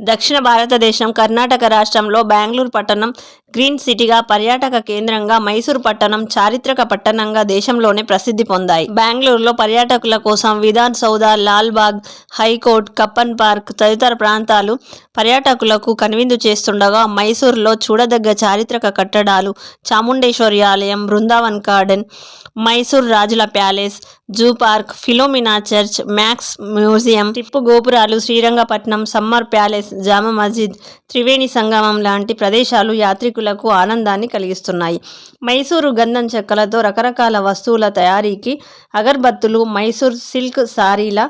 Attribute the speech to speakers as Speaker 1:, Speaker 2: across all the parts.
Speaker 1: దక్షిణ భారతదేశం కర్ణాటక రాష్ట్రంలో బెంగళూరు పట్టణం గ్రీన్ సిటీగా పర్యాటక కేంద్రంగా మైసూరు పట్టణం చారిత్రక పట్టణంగా దేశంలోనే ప్రసిద్ధి పొందాయి. బెంగళూరులో పర్యాటకుల కోసం Vidhana Soudha Lalbagh high court Cubbon Park తదితర ప్రాంతాలు పర్యాటకులకు కనువిందు చేస్తుండగా మైసూరులో చూడదగ్గ చారిత్రక కట్టడాలు చాముండేశ్వరి ఆలయం బృందావన్ గార్డెన్ మైసూర్ రాజుల palace zoo park Philomena church wax museum Tippu గోపురాలు శ్రీరంగపట్నం సమ్మర్ ప్యాలెస్ జామా మస్జిద్ త్రివేణి సంగమం లాంటి ప్రదేశాలు యాత్రికులకు ఆనందాన్ని కలిగిస్తున్నాయి. మైసూరు గంధం చెక్కలతో రకరకాల వస్తువుల తయారీకి అగర్బత్తులు మైసూర్ సిల్క్ సారీల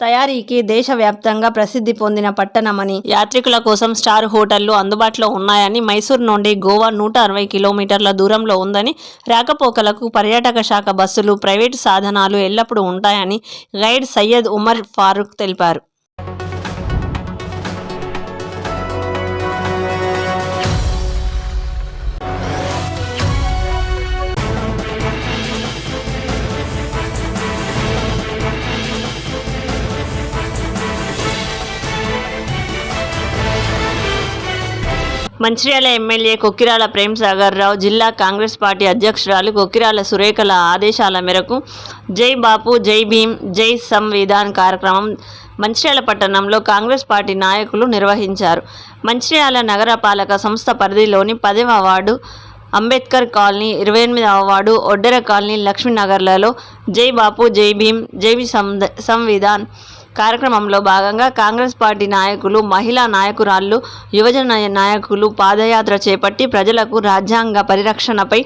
Speaker 1: తయారీకి దేశవ్యాప్తంగా ప్రసిద్ధి పొందిన పట్టణమని యాత్రికుల కోసం స్టార్ హోటళ్ళు అందుబాటులో ఉన్నాయని మైసూర్ నుండి గోవా నూట అరవై కిలోమీటర్ల దూరంలో ఉందని రాకపోకలకు పర్యాటక శాఖ బస్సులు ప్రైవేటు సాధనాలు ఎల్లప్పుడూ ఉంటాయని గైడ్ సయ్యద్ ఉమర్ ఫారూక్ తెలిపారు. మంచిర్యాల ఎమ్మెల్యే కొక్కిరాల ప్రేమ్ సాగర్ రావు జిల్లా కాంగ్రెస్ పార్టీ అధ్యక్షురాలు కొక్కిరాల సురేఖల ఆదేశాల మేరకు జై బాపు జై భీమ్ జై సంవిధాన్ కార్యక్రమం మంచిర్యాల పట్టణంలో కాంగ్రెస్ పార్టీ నాయకులు నిర్వహించారు. మంచిర్యాల నగరపాలక సంస్థ పరిధిలోని పదవ వార్డు అంబేద్కర్ కాలనీ ఇరవై ఎనిమిదవ వార్డు ఒడ్డెర కాలనీ లక్ష్మీనగర్లలో జై బాపు జై భీమ్ జై సంవిధాన్ కార్యక్రమంలో భాగంగా కాంగ్రెస్ పార్టీ నాయకులు మహిళా నాయకురాళ్ళు యువజన నాయకులు పాదయాత్ర చేపట్టి ప్రజలకు రాజ్యాంగ పరిరక్షణపై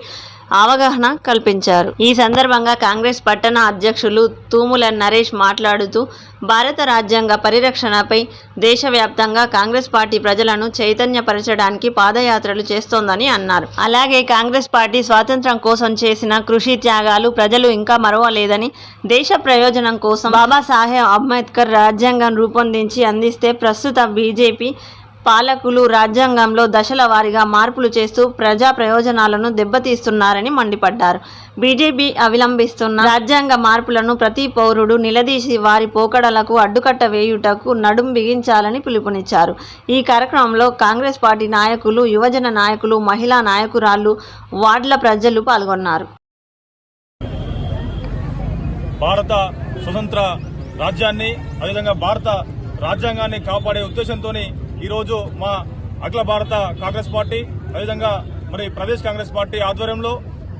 Speaker 1: అవగాహన కల్పించారు. ఈ సందర్భంగా కాంగ్రెస్ పట్టణ అధ్యక్షులు తూముల నరేష్ మాట్లాడుతూ భారత రాజ్యాంగ పరిరక్షణపై దేశవ్యాప్తంగా కాంగ్రెస్ పార్టీ ప్రజలను చైతన్యపరచడానికి పాదయాత్రలు చేస్తోందని అన్నారు. అలాగే కాంగ్రెస్ పార్టీ స్వాతంత్రం కోసం చేసిన కృషి త్యాగాలు ప్రజలు ఇంకా మరవలేదని దేశ ప్రయోజనం కోసం బాబాసాహెబ్ అంబేద్కర్ రాజ్యాంగం రూపొందించి అందిస్తే ప్రస్తుత బీజేపీ పాలకులు రాజ్యాంగంలో దశల వారీగా మార్పులు చేస్తూ ప్రజా ప్రయోజనాలను దెబ్బతీస్తున్నారని మండిపడ్డారు. బీజేపీ అవిలంబిస్తున్న రాజ్యాంగ మార్పులను ప్రతి పౌరుడు నిలదీసి వారి పోకడలకు అడ్డుకట్ట వేయుటకు నడుం బిగించాలని పిలుపునిచ్చారు. ఈ కార్యక్రమంలో కాంగ్రెస్ పార్టీ నాయకులు యువజన నాయకులు మహిళా నాయకురాళ్ళు వార్డుల ప్రజలు పాల్గొన్నారు.
Speaker 2: భారత స్వతంత్ర రాజ్యాన్ని అదేవిధంగా భారత రాజ్యాంగాన్ని కాపాడే ఉద్దేశంతో ఈరోజు మా అఖిల భారత కాంగ్రెస్ పార్టీ అదేవిధంగా మరి ప్రదేశ్ కాంగ్రెస్ పార్టీ ఆధ్వర్యంలో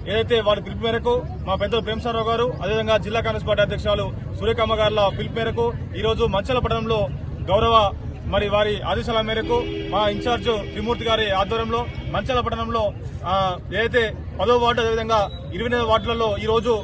Speaker 2: ఏదైతే వారి పిలుపు మేరకు మా పెద్దలు ప్రేమసారావు గారు అదేవిధంగా జిల్లా కాంగ్రెస్ పార్టీ అధ్యక్షురాలు సూర్యకమ్మ గారుల పిలుపు మేరకు ఈరోజు మంచల పట్టణంలో గౌరవ మరి వారి ఆదేశాల మేరకు మా ఇన్ఛార్జ్ త్రిమూర్తి గారి ఆధ్వర్యంలో మంచాల పట్టణంలో ఏదైతే పదో వార్డు అదేవిధంగా ఇరవై ఎనిమిది వార్డులలో ఈరోజు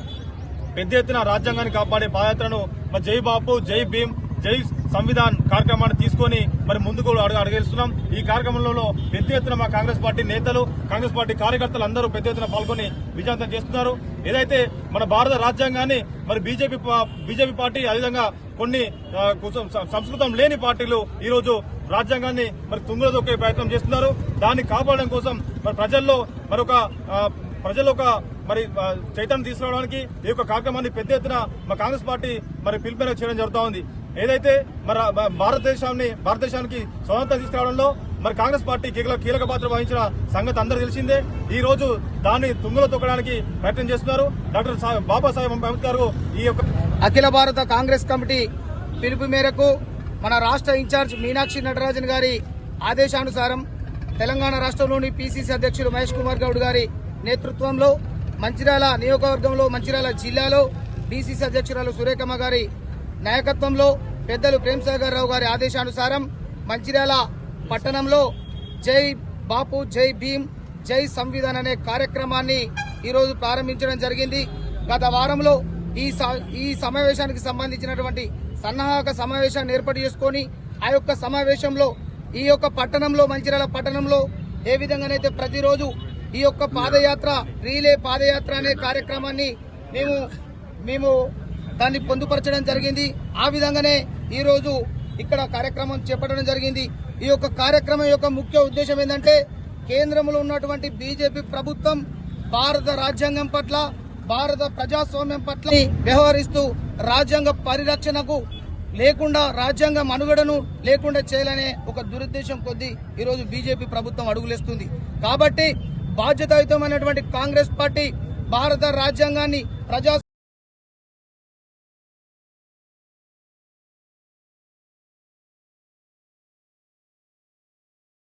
Speaker 2: పెద్ద ఎత్తున రాజ్యాంగాన్ని కాపాడే పాదయాత్రను మా జై బాపు జై భీమ్ జై సంవిధాన్ కార్యక్రమాన్ని తీసుకొని మరి ముందుకు అడుగు అడుగేస్తున్నాం. ఈ కార్యక్రమంలో పెద్ద ఎత్తున మా కాంగ్రెస్ పార్టీ నేతలు కాంగ్రెస్ పార్టీ కార్యకర్తలు అందరూ పెద్ద ఎత్తున పాల్గొని విజయవంతం చేస్తున్నారు. ఏదైతే మన భారత రాజ్యాంగాన్ని మరి బీజేపీ బీజేపీ పార్టీ అదేవిధంగా కొన్ని సంస్కృతం లేని పార్టీలు ఈరోజు రాజ్యాంగాన్ని మరి తుంగులో దొక్కే ప్రయత్నం చేస్తున్నారు. దాన్ని కాపాడడం కోసం మరి ప్రజల్లో మరొక ప్రజలు ఒక మరి చైతన్యం తీసుకురావడానికి ఈ యొక్క కార్యక్రమాన్ని పెద్ద ఎత్తున మా కాంగ్రెస్ పార్టీ మరి పిలుపున చేయడం జరుగుతూ ఉంది. ఏదైతే మరి భారతదేశాన్ని భారతదేశానికి స్వతంత్రం తీసుకురావడంలో మరి కాంగ్రెస్ పార్టీ కీలక కీలక పాత్ర వహించిన సంగతి అందరూ తెలిసిందే. ఈ రోజు దాన్ని తుంగలో తొక్కడానికి ప్రయత్నం చేస్తున్నారు. డాక్టర్ బాబాసాహెబ్ అంబేద్కర్ ఈ యొక్క
Speaker 3: అఖిల భారత కాంగ్రెస్ కమిటీ పిలుపు మేరకు మన రాష్ట్ర ఇన్ఛార్జ్ మీనాక్షి నటరాజన్ గారి ఆదేశానుసారం తెలంగాణ రాష్ట్రంలోని పిసిసి అధ్యక్షులు మహేష్ కుమార్ గౌడ్ గారి నేతృత్వంలో మంచిర్యాల నియోజకవర్గంలో మంచిర్యాల జిల్లాలో బీసీసీ అధ్యక్షురాలు సురేఖమ్మ గారి నాయకత్వంలో పెద్దలు ప్రేమ్సాగర్ రావు గారి ఆదేశానుసారం మంచిర్యాల పట్టణంలో జై బాపు జై భీమ్ జై సంవిధాన్ అనే కార్యక్రమాన్ని ఈరోజు ప్రారంభించడం జరిగింది. గత వారంలో ఈ స- ఈ సమావేశానికి సంబంధించినటువంటి సన్నాహక సమావేశాన్ని ఏర్పాటు చేసుకొని ఆ యొక్క సమావేశంలో ఈ యొక్క పట్టణంలో మంచిర్యాల పట్టణంలో ఏ విధంగానైతే ప్రతిరోజు ఈ యొక్క పాదయాత్ర రీలే పాదయాత్ర అనే కార్యక్రమాన్ని మేము మేము దాన్ని పొందుపరచడం జరిగింది. ఆ విధంగానే ఈ రోజు ఇక్కడ కార్యక్రమం చేపట్టడం జరిగింది. ఈ యొక్క కార్యక్రమం యొక్క ముఖ్య ఉద్దేశం ఏంటంటే కేంద్రంలో ఉన్నటువంటి బీజేపీ ప్రభుత్వం భారత రాజ్యాంగం పట్ల భారత ప్రజాస్వామ్యం పట్ల వ్యవహరిస్తూ రాజ్యాంగ పరిరక్షణకు లేకుండా రాజ్యాంగ మనుగడను లేకుండా చేయాలనే ఒక దురుద్దేశం కొద్దీ ఈరోజు బీజేపీ ప్రభుత్వం అడుగులేస్తుంది. కాబట్టి బాధ్యతాయుతమైనటువంటి కాంగ్రెస్ పార్టీ భారత రాజ్యాంగాన్ని ప్రజా